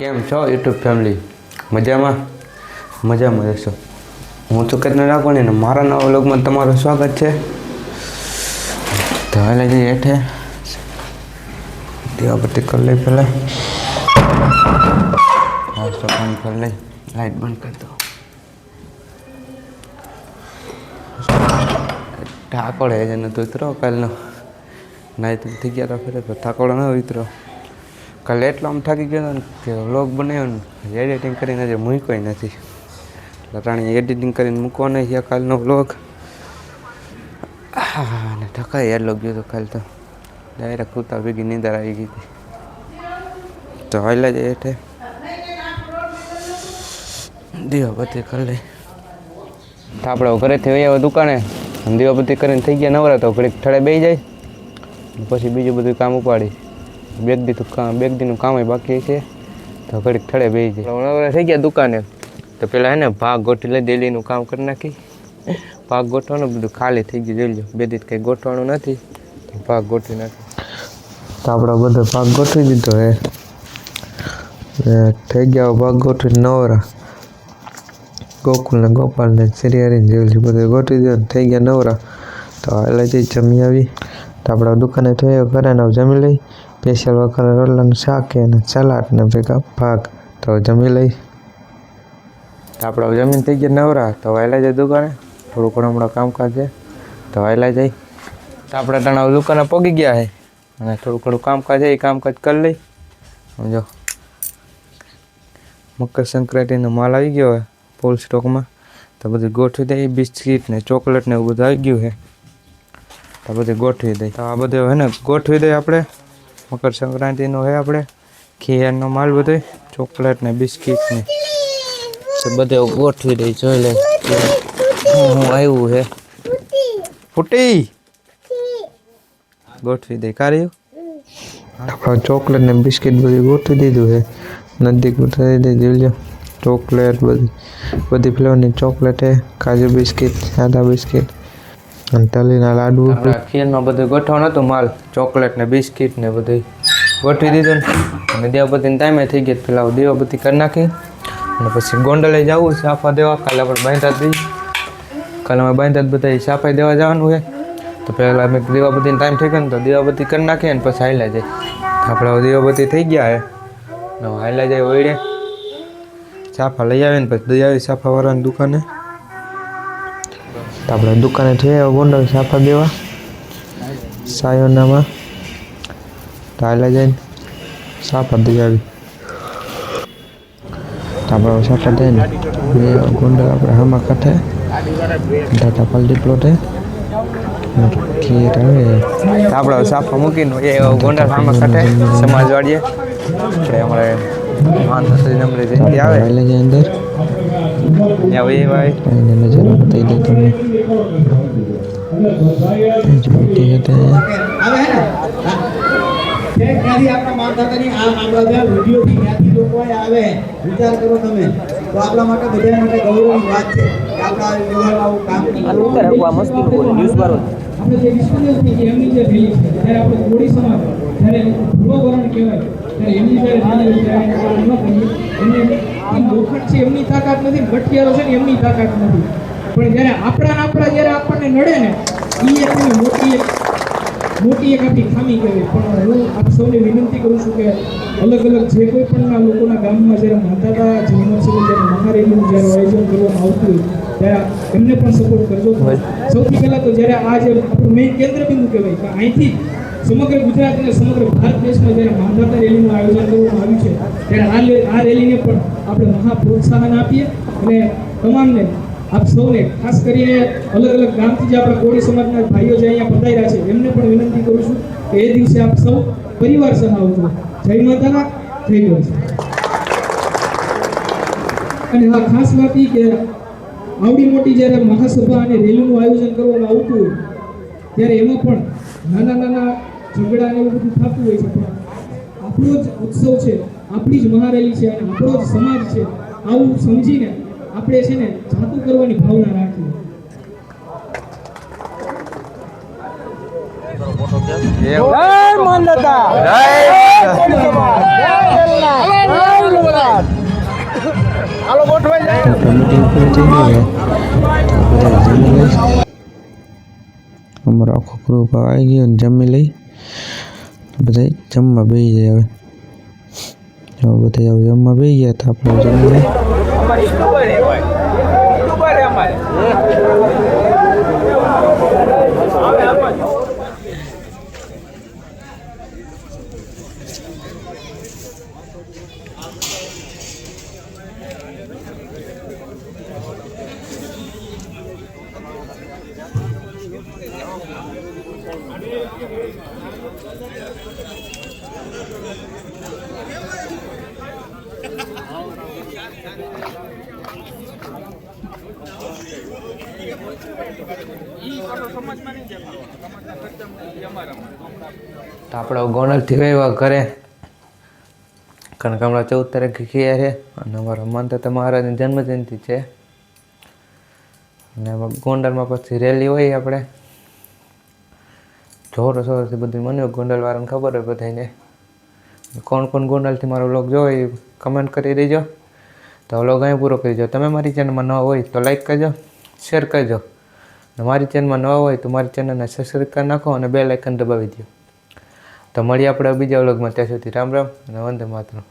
કેમ છો, YouTube family મજામાં? મજામાં રહેશો હું તો કૃષ્ણ રાખવાની ને મારા નવા વ્લોગમાં તમારું સ્વાગત છે. તો હાલે જઈએ હેઠે. દીવાબત્તી કરી લઈ પહેલાં. નાસ્તો પાણી કરી લઈ. લાઈટ બંધ કરી દો ઠાકોર હે જને તો ઉતરો કાલનો. નાઈ થઈ ગયા તો ફેરે તો ઠાકોર ન ઉતરો. કાલે એટલો આમ થાકી ગયો હતો ને કે વ્લોગ બનાવ્યો ને એડિટિંગ કરીને હજી મૂક્યો નથી. રાણી એડિટિંગ કરીને મૂકવો નહીં કાલનો વ્લોગ અને થકાય એટલો ગયો તો કાલ તો. ડાયરેક્ટ કૂતા ભેગી નીંદર આવી ગઈ હતી. તો હાલ જ એઠે દીવાબત્તી કરી લઈ. આપણે ઘરેથી વહી આવ્યા દુકાને. દીવાબત્તી કરીને થઈ ગયા નવરા, તો ઘડીક ઠળે બેસી જાય. પછી બીજું બધું કામ ઉપાડી બેગ દી તો કામ બેગ દીનું કામ બાકી છે. તો ઘડીક થડે બેસી જાય. નવરા થઈ ગયા દુકાને. તો પેલા હે ને ભાગ ગોઠવી લઈ ડેલીનું કામ કરી નાખી. ભાગ ગોઠવાનું બધું ખાલી થઈ ગયું જોઈ લો બે દીધ કંઈ ગોઠવાનું નથી. ભાગ ગોઠવી નાખી. તો આપણે બધો ભાગ ગોઠવી દીધો હે. એ થઈ ગયા ભાગ ગોઠવી નવરા. ગોકુલ ને ગોપાલ ને સિરિયારી જેવું બધું ગોઠવી દીધું થઈ ગયા નવરા. તો એટલે જઈ જમી આવી. તો આપણે દુકાને થયો ઘરે નવ જમી લઈ. સ્પેશિયલ વખત રોટલાનું શાક અને સલાડ ને ભેગા ભાગ. તો જમી લઈ. આપણે જમીન થઈ ગયા નવરા. તો વહેલા જાય દુકાને. થોડું ઘણું હમણાં કામકાજ છે. તો વહેલા જાય. તો આપણે તણાવ દુકાને પગી ગયા છે અને થોડું ઘણું કામકાજ છે, એ કામકાજ કરી લઈ. સમજો. મકર સંક્રાંતિનો માલ આવી ગયો હોય ફૂલ સ્ટોકમાં તો બધું ગોઠવી દઈએ બિસ્કિટ ને ચોકલેટ ને એવું બધું આવી ગયું છે તો બધું ગોઠવી દઈએ તો આ બધું હે ને ગોઠવી દઈએ આપણે મકર સંક્રાંતિનો છે આપણે. ખીરનો માલ બધો. ચોકલેટ ને બિસ્કિટ ને. બધે ગોઠવી દઈ જોઈ લે. હું આવ્યું છે ફૂટી. ગોઠવી દઈ કાર્યું આપણે ચોકલેટ ને બિસ્કિટ બધું ગોઠવી દીધું છે નજીક ઉતારી દઈ જોઈ લો ચોકલેટ બધી. બધી ફ્લેવરની ચોકલેટ હે. કાજુ બિસ્કિટ સાદા બિસ્કિટ. અને તલીના લાડુ. ખીરમાં બધું ગોઠવણ હતું, માલ, ચોકલેટ ને બિસ્કિટ ને બધું ગોઠવી દીધું ને. અને દીવાબત્તીને ટાઈમે થઈ ગઈ પેલા દીવાબત્તી કરી નાખી. અને પછી ગોંડલે જવું સાફા દેવા. કાલે આપણે બાંધા દઈ કાલે અમે બાંધા બધા સાફાઈ દેવા જવાનું છે. તો પહેલાં અમે દીવાબત્તીનો ટાઈમ થઈ ગયો ને, તો દેવાપતિ કરી નાખીએ ને પછી હાઈલા જાય આપણે દેવાપતિ થઈ ગયા હે હાઈલા જાય ઓઈડે સાફા લઈ આવીને પછી દઈ આવી સાફાવાળાની દુકાને. તો આપણે દુકાને થયા ગોંડલ સાફા દેવા. સાયોનામાં. તો હાલ્યા જઈને સાફા દઈ આવી તો આપણે સાફા દઈને ગોંડલ આપણે હામાં કાંઠે ટાટા પલટી પ્લોટે આપણે સાફા મૂકીને એ ગોંડલ હામાં કાંઠે સમાજવાડીએ આપણે અમારે માનસરી નંબરે જયંતિ આવે. એટલે અંદર. વહી ભાઈ એને નજર બતાવી દે તમને મોટી હતી આવે હે ક્યાંથી આપણા માનધાતાની આ આ બધા વિડીયોથી ક્યાંથી લોકો આવે વિચાર કરો તમે તો આપણા માટે બધા માટે ગૌરવની વાત છે આપણા યુવાનો આવું કામ આનું ઉપર મસ્તી બોલે ન્યૂઝ બારો આપણે જે વિશ્વદેવની જે એમની જે રેલી છે જ્યારે આપણે કોળી સમાજ જ્યારે પૂર્વવરણ કહેવાય ત્યારે એમની જ્યારે રેલી ત્યારે આપણે ન કહીએ એમને આમ લોખંડ છે એમની તાકાત નથી, ગઠિયારો છે ને એમની તાકાત નથી. પણ જ્યારે આપણા આપણા, જ્યારે આપણને નડે ને એ મોટી એક મોટી એક આપણી ખામી કહેવાય. પણ હું આપ સૌને વિનંતી કરું છું કે અલગ અલગ જે કોઈ પણ લોકોના ગામમાં જ્યારે માતાતા જન્મોત્સવ જ્યારે મહારેલીનું જ્યારે આયોજન કરવામાં આવતું હોય, ત્યારે એમને પણ સપોર્ટ કરજો. સૌથી પહેલાં તો જ્યારે આ જે આપણું મેઇન કેન્દ્ર બિંદુ કહેવાય, કે અહીંથી સમગ્ર ગુજરાત અને સમગ્ર ભારત દેશમાં જ્યારે માનધાતા રેલીનું આયોજન કરવામાં આવ્યું છે, ત્યારે આ આ રેલીને પણ આપણે મહા પ્રોત્સાહન આપીએ અને તમામને આપ સૌને ખાસ કરીને અલગ અલગ ગામથી જે આપણા કોળી સમાજના ભાઈઓ જે અહીંયા પધાર્યા છે, એમને પણ વિનંતી કરું છું કે એ દિવસે આપ સૌ પરિવાર સહ આવજો જય માતાના જય ગોરી અને હા, ખાસ વાત એ કે આવડી મોટી જ્યારે મહાસભા અને રેલીનું આયોજન કરવામાં આવતું હોય, ત્યારે એમાં પણ નાના નાના ઝઘડા એવું બધું થતું હોય છે પણ આપણો જ ઉત્સવ છે આપણી જ મહારેલી છે અને આપણો જ સમાજ છે આવું સમજીને આપણે છે ને જાતું કરવાની ભાવના લઈ અમારો આખો ગ્રુપ આવી ગયો ને જમી લઈ. બધા જમવા બેસી જાય હવે હવે બધા હવે જમવા બેસી ગયા તો આપણે જમી તો આપણે ગોંડલથી આવ્યા ઘરે. કારણ કે હમણાં ચૌદ તારીખે ગયા છે અને અમારા માનતા મહારાજની જન્મજયંતિ છે. અને ગોંડલમાં પછી રેલી હોય આપણે. જોરો સોરથી બધું મને ગોંડલવાળાને ખબર હોય બધાને કોણ કોણ ગોંડલથી મારો બ્લોગ જોવો એ કમેન્ટ કરી દેજો. તો વ્લોગ અહીં પૂરો કરી દો તમે મારી ચેનલમાં ન હોય તો લાઇક કરજો શેર કરજો. મારી ચેનલમાં ન હોય તો મારી ચેનલને સબસ્ક્રાઈબ કરી નાખો અને બે લાઇકન દબાવી દો તો મળીએ આપણે બીજા વ્લોગમાં ત્યાં સુધી રામ રામ અને વંદે માતરમ.